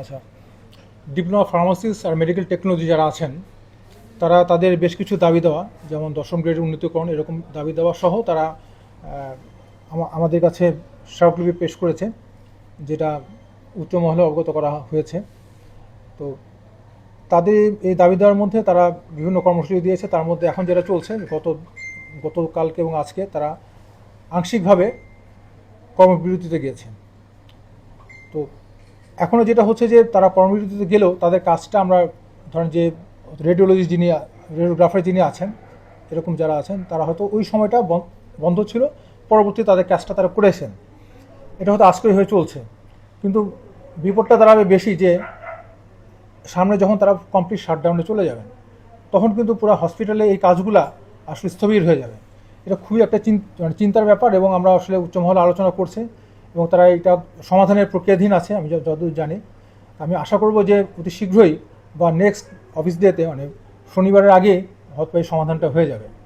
আচ্ছা diploma pharmacist আর medical technology যারা আছেন, তারা তাদের বেশ কিছু দাবি দেওয়া, যেমন দশম গ্রেডের উন্নীতকরণ এরকম দাবি দেওয়া সহ তারা আমাদের কাছে স্মারকলিপি পেশ করেছে, যেটা উচ্চ মহলে অবগত করা হয়েছে। তো তাদের এই দাবি দেওয়ার মধ্যে তারা বিভিন্ন কর্মসূচি দিয়েছে। তার মধ্যে এখন যেটা চলছে, গত, গতকালকে এবং আজকে তারা আংশিকভাবে কর্মবিরতিতে গিয়েছেন তো এখনও যেটা হচ্ছে যে তারা কর্মবিরতিতে গেলেও তাদের কাজটা আমরা ধরেন যে রেডিওলজিস্ট যিনি রেডিওগ্রাফার যিনি আছেন, এরকম যারা আছেন, তারা হয়তো ওই সময়টা বন- বন্ধ ছিল, পরবর্তী তাদের কাজটা তারা করেছেন। এটা হয়তো আজকে হয়ে চলছে। কিন্তু বিপদটা দাঁড়াবে বেশি যে সামনে যখন তারা কমপ্লিট শাটডাউনে চলে যাবেন, তখন কিন্তু পুরো হসপিটালে এই কাজগুলা আসলে স্থবির হয়ে যাবে। এটা খুবই একটা মানে চিন্তার ব্যাপার এবং আমরা আসলে উচ্চমহলে আলোচনা করছে। এবং তারা এটা সমাধানের প্রক্রিয়াধীন আছে, আমি যত- যতদূর জানি। আমি আশা করব যে অতি শীঘ্রই বা নেক্সট অফিস ডেতে মানে শনিবারের আগে হয়তো এই সমাধানটা হয়ে যাবে।